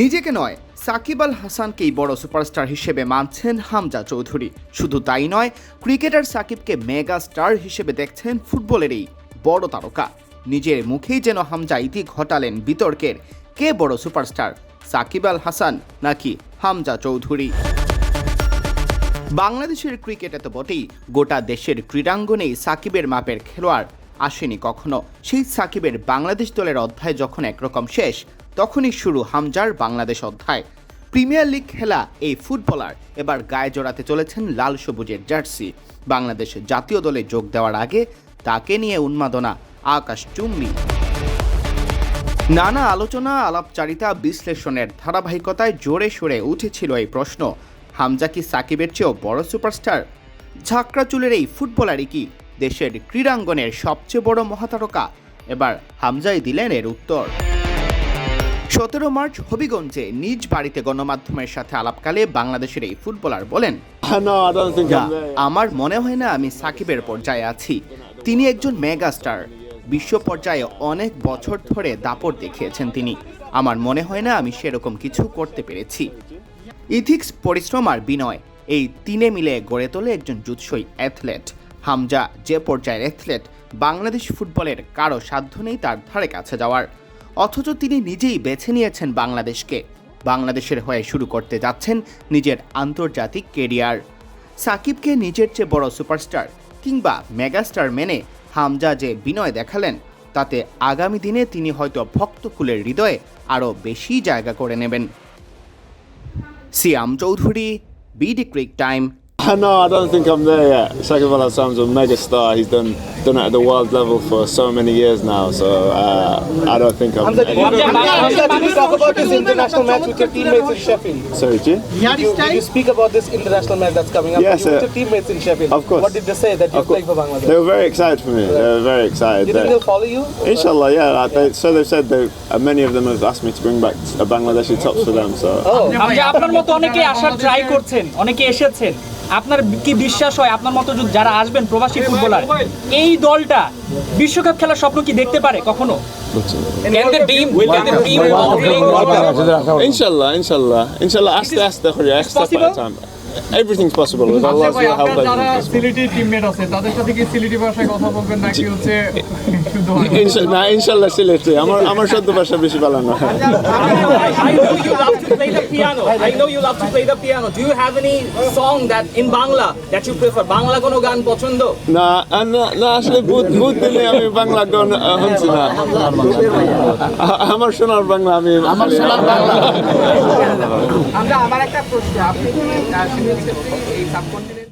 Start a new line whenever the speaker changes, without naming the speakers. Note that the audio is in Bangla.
নিজেকে নয়, সাকিব আল হাসানকেই বড় সুপারস্টার হিসেবে মানছেন হামজা চৌধুরী। শুধু তাই নয়, ক্রিকেটার সাকিবকে মেগা স্টার হিসেবে দেখছেন ফুটবলের এই বড় তারকা। নিজের মুখেই যেন হামজা ইতি ঘটালেন বিতর্কের, কে বড় সুপারস্টার, সাকিব আল হাসান নাকি হামজা চৌধুরী? বাংলাদেশের ক্রিকেটে তো বটেই, গোটা দেশের ক্রীড়াঙ্গনেই সাকিবের মাপের খেলোয়াড় আসেনি কখনো। সেই সাকিবের বাংলাদেশ দলের অধ্যায় যখন একরকম শেষ তখনই শুরু হামজার বাংলাদেশ অধ্যায়। প্রিমিয়ার লিগ খেলা এই ফুটবলার এবার গায়ে জড়াতে চলেছেন লাল সবুজের জার্সি। বাংলাদেশ জাতীয় দলে যোগ দেওয়ার আগে তাকে নিয়ে উন্মাদনা, আকাশ চুম্বি। নানা আলোচনা, আলাপচারিতা, বিশ্লেষণের ধারাবাহিকতায় জোরে সোরে উঠেছিল এই প্রশ্ন। হামজা কি সাকিবের চেয়েও বড় সুপারস্টার? ঝাঁকড়া চুলের এই ফুটবলারই কি দেশের ক্রীড়াঙ্গনের সবচেয়ে বড় মহাতারকা? এবার হামজাই দিলেন এর উত্তর। সতেরো মার্চ হবিগঞ্জে নিজ বাড়িতে গণমাধ্যমের সাথে আলাপকালে বাংলাদেশের এই ফুটবলার বলেন. আমার মনে হয় না আমি সাকিবের পর্যায়ে আছি। তিনি একজন মেগাস্টার বিশ্ব পর্যায়ে অনেক বছর ধরে দাপট দেখিয়েছেন তিনি। আমার মনে হয় না আমি সেরকম কিছু করতে পেরেছি। ইথিক্স পরিশ্রম আর বিনয় এই তিনে মিলে গড়ে তোলে একজন জুৎসই অ্যাথলেট। হামজা যে পর্যায়ের অ্যাথলেট বাংলাদেশ ফুটবলের কারও সাধ্য নেই তার ধারে কাছে যাওয়ার। অথচ তিনি নিজেই বেছে নিয়েছেন বাংলাদেশকে। বাংলাদেশের হয়ে শুরু করতে যাচ্ছেন নিজের আন্তর্জাতিক কেরিয়ার। সাকিবকে নিজের চেয়ে বড় সুপারস্টার কিংবা মেগাস্টার মেনে হামজা যে বিনয় দেখালেন, তাতে আগামী দিনে তিনি হয়তো ভক্তকুলের হৃদয়ে আরও বেশি জায়গা করে নেবেন। Siam Chowdhury, BD crictime.
No, I don't think I'm there yet. Sakib Al Hassan's a mega star. He's done done it at the world level for so many years now. So uh, I don't think I'm.
Hamza,
there.
Hamza, Hamza, did you talk about this international match with your teammates in Sheffield?
Sorry, G?
Did you, did you speak about this international match that's coming up?
Yes,
you with your teammates in Sheffield.
Of course.
What did they say that you're playing for Bangladesh?
They were very excited for me. They were very excited.
you think they'll follow you?
Inshallah, yeah. Like yeah. they, so they've said they, uh, many of them have asked me to bring back a Bangladeshi tops for them. So
Oh.
আপনার মতো অনেকে আসার ট্রাই করছেন অনেকে এসেছেন আপনার কি বিশ্বাস হয় আপনার মতো যদি যারা আসবেন প্রবাসী ফুটবলার এই দলটা বিশ্বকাপ খেলার স্বপ্ন কি দেখতে পারে কখনো
ইনশাল্লাহ ইনশাল্লাহ ইনশাল্লাহ আস্তে আস্তে everything's possible with
Allah
you
have যারা সিলিটি টিমমেট আছে তাদের সাথে কি সিলিটি ভাষায় কথা বলবেন নাকি হচ্ছে
শুধু না ইনশাআল্লাহ সিলেটি। আমার আমার শব্দ ভাষা বেশি ভালো না।
I know you love to play the piano I know you love to play the piano do you have any song that in Bangla that you prefer Bangla কোনো গান পছন্দ?
না না আসলে ভূত ভূত দিলে আমি বাংলা গান হচ্ছে না। আমার শোনার বাংলা আমি আমার শোনার বাংলা।
আমরা আমার একটা প্রশ্ন আপনি এই সাবকন্টিনেন্ট